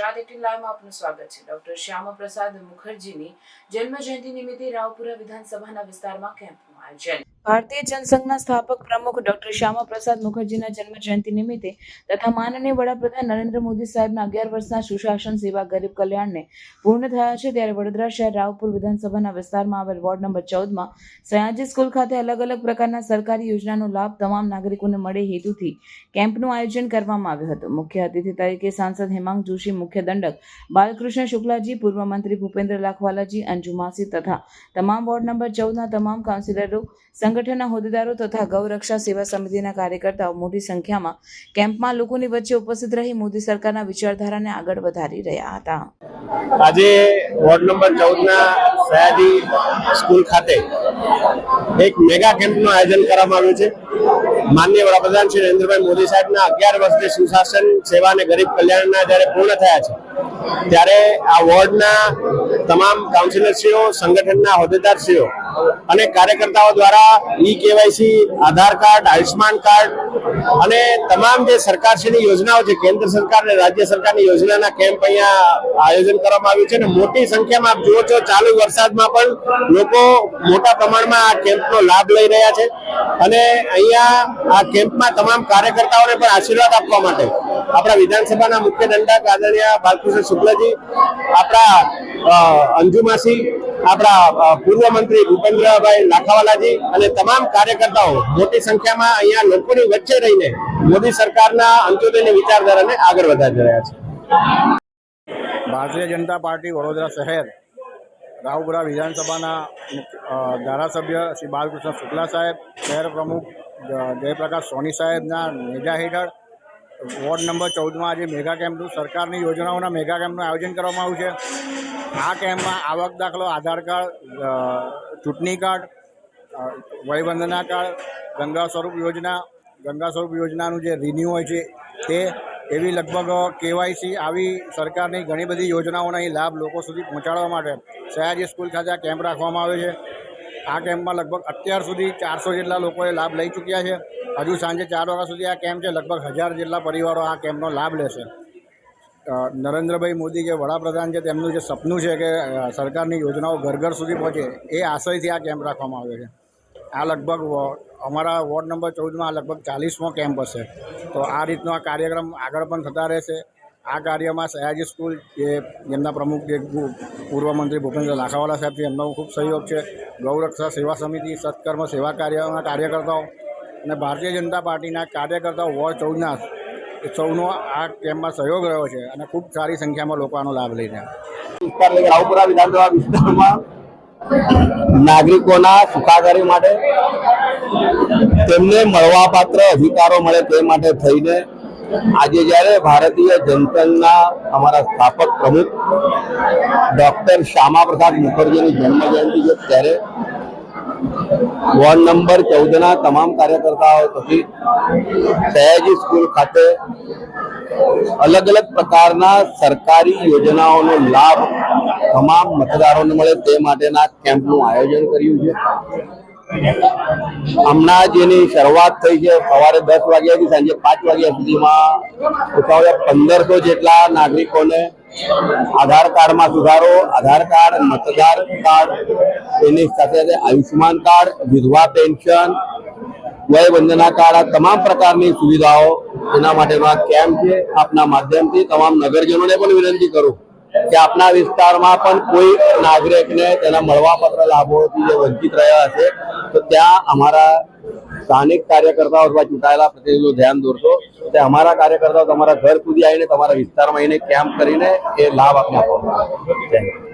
Gujarat eighteen આપનું સ્વાગત છે. ડોક્ટર શ્યામા પ્રસાદ મુખર્જીની જન્મ જયંતિ નિમિત્તે રાવપુરા વિધાનસભાના વિસ્તારમાં કેમ્પનું આયોજન. ભારતીય જનસંઘના સ્થાપક પ્રમુખ ડોક્ટર શ્યામા પ્રસાદ મુખર્જીના જન્મ જયંતિ નિમિત્તે તથા માનનીય વડાપ્રધાન નરેન્દ્ર મોદી સાહેબના અગિયાર વર્ષના સુશાસન સેવા ગરીબ કલ્યાણને પૂર્ણ થયા છે ત્યારે વડોદરા શહેર રાવપુર વિધાનસભાના વિસ્તારમાં આવેલ વોર્ડ નંબર ચૌદમાં સયાજી સ્કૂલ ખાતે અલગ અલગ પ્રકારના સરકારી યોજનાનો લાભ તમામ નાગરિકોને મળે હેતુથી કેમ્પનું આયોજન કરવામાં આવ્યું હતું. મુખ્ય અતિથિ તરીકે સાંસદ હેમાંગ જોશી, મુખ્ય દંડક બાલકૃષ્ણ શુક્લાજી, પૂર્વ મંત્રી ભૂપેન્દ્ર લાખવાલાજી, અંજુ માસી તથા તમામ વોર્ડ નંબર ચૌદના તમામ કાઉન્સિલરો સંગઠનના હોદ્દેદારો તથા ગૌરક્ષા સેવા સમિતિના કાર્યકર્તાઓ મોટી સંખ્યામાં કેમ્પમાં લોકોની વચ્ચે ઉપસ્થિત રહી મોદી સરકારના વિચારધારાને આગળ વધારી રહ્યા હતા. આજે વોર્ડ નંબર ચૌદના સયાજી સ્કૂલ ખાતે એક મેગા કેમ્પનું આયોજન કરવામાં આવ્યું છે. માનનીય વડાપ્રધાન શ્રી નરેન્દ્રભાઈ મોદી સાહેબના અગિયાર વર્ષની સુશાસન સેવા અને ગરીબ કલ્યાણના જ્યારે પૂર્ણ થયા છે, ત્યારે આ વોર્ડના તમામ કાઉન્સિલરશ્રીઓ, સંગઠનના હોદ્દેદારશ્રીઓ અને કાર્યકર્તાઓ દ્વારા e KYC Aadhaar card Ayushman card અને તમામ જે સરકારશ્રીની યોજનાઓ છે કેન્દ્ર સરકાર અને રાજ્ય સરકારની યોજનાના કેમ્પ અહીંયા આયોજન કરવામાં આવ્યું છે અને મોટી સંખ્યામાં આપ જુઓ છો ચાલુ વરસાદમાં પણ લોકો મોટા પ્રમાણમાં આ કેમ્પનો લાભ લઈ રહ્યા છે અને અહીંયા આ કેમ્પમાં તમામ કાર્યકર્તાઓને પણ આશીર્વાદ આપવા માટે આપણા વિધાનસભાના મુખ્ય દંડક આદરણીય બાલકૃષ્ણ શુક્લજી આપણા અ, અંજુ માસી આપણા પૂર્વ મંત્રી ભૂપેન્દ્રભાઈ લાખાવાલાજી અને તમામ કાર્યકર્તાઓ મોટી સંખ્યામાં અહીંયા લોકોની વચ્ચે રહીને મોદી સરકારના અંત્યોદયની વિચારધારાને આગળ વધારી રહ્યા છે. ભારતીય જનતા પાર્ટી વડોદરા શહેર, રાવપુરા વિધાનસભાના ધારાસભ્ય શ્રી બાલકૃષ્ણ શુક્લા સાહેબ, શહેર પ્રમુખ જયપ્રકાશ સોની સાહેબના નેજા હેઠળ વોર્ડ નંબર ચૌદમાં આજે મેગા કેમ્પનું સરકારની યોજનાઓના મેગા કેમ્પનું આયોજન કરવામાં આવ્યું છે. આ કેમ્પમાં આવક દાખલો, આધાર કાર્ડ ચૂંટણી કાર્ડ વયવંદના કાર્ડ, ગંગા સ્વરૂપ યોજના, ગંગા સ્વરૂપ યોજનાનું જે રિન્યુ હોય છે તે, એવી લગભગ કેવાયસી આવી સરકારની ઘણી બધી યોજનાઓના લાભ લોકો સુધી પહોંચાડવા માટે સયાજી સ્કૂલ ખાતે આ કેમ્પ રાખવામાં આવ્યો છે. આ કેમ્પમાં લગભગ અત્યાર સુધી ચારસો જેટલા લોકોએ લાભ લઈ ચૂક્યા છે. હજુ સાંજે ચાર વાગ્યા સુધી આ કેમ્પ છે. લગભગ હજાર જેટલા પરિવારો આ કેમ્પનો લાભ લેશે. નરેન્દ્રભાઈ મોદી જે વડાપ્રધાન છે, તેમનું જે સપનું છે કે સરકારની યોજનાઓ ઘર ઘર સુધી પહોંચે, એ આશયથી આ કેમ્પ રાખવામાં આવ્યો છે. આ લગભગ અમારા વોર્ડ નંબર ચૌદમાં આ લગભગ ચાલીસમો કેમ્પ હશે. તો આ રીતનો આ કાર્યક્રમ આગળ પણ થતા રહેશે. આ કાર્યમાં સયાજી સ્કૂલ જે એમના પ્રમુખ જે પૂર્વ મંત્રી ભૂપેન્દ્ર લાખાવાલા સાહેબ એમનો ખૂબ સહયોગ છે. ગૌરક્ષા સેવા સમિતિ, સત્કર્મ સેવા કાર્યના કાર્યકર્તાઓ અને ભારતીય જનતા પાર્ટીના કાર્યકર્તાઓ વોર્ડ ચૌદના સૌનો આ કેમ્પમાં સહયોગ રહ્યો છે અને ખૂબ સારી સંખ્યામાં લોકો આનો લાભ લઈ રહ્યા વિસ્તાર એટલે કે રાવપુરા વિધાનસભા વિસ્તારમાં નાગરિકોના સુખાકારી માટે તેમને મળવાપાત્ર અધિકારો મળે તે માટે થઈને આજે જ્યારે ભારતીય જનસંઘના અમારા સ્થાપક પ્રમુખ ડોક્ટર શ્યામા પ્રસાદ મુખર્જીની જન્મ જયંતિ છે, ત્યારે વોર્ડ નંબર ચૌદના તમામ કાર્યકર્તાઓ થકી સયાજી સ્કૂલ ખાતે અલગ અલગ પ્રકારના સરકારી યોજનાઓનો લાભ તમામ મતદારોને મળે તે માટેના કેમ્પનું આયોજન કર્યું છે. હમણાં જેની શરૂઆત થઈ છે. સવારે દસ વાગ્યાથી સાંજે પાંચ વાગ્યા સુધીમાં પંદરસો જેટલા નાગરિકોને આધાર કાર્ડમાં સુધારો, આધાર કાર્ડ, મતદાર કાર્ડ, એની સાથે આયુષ્યમાન કાર્ડ, વિધવા પેન્શન વય વંદના કાર્ડ, આ તમામ પ્રકારની સુવિધાઓ એના માટેનો કેમ્પ છે. આપના માધ્યમથી તમામ નગરજનોને પણ વિનંતી કરું કે આપના વિસ્તારમાં પણ કોઈ નાગરિકને તેના મળવાપત્ર લાભોથી વંચિત રહ્યા હશે, તો ત્યાં અમારા સ્થાનિક કાર્યકર્તાઓ અથવા ચૂંટાયેલા પ્રતિનિધિઓ ધ્યાન દોરશો તે અમારા કાર્યકર્તાઓ તમારા ઘર સુધી આવીને તમારા વિસ્તારમાં આવીને કેમ્પ કરીને એ લાભ આપને આપવામાં you.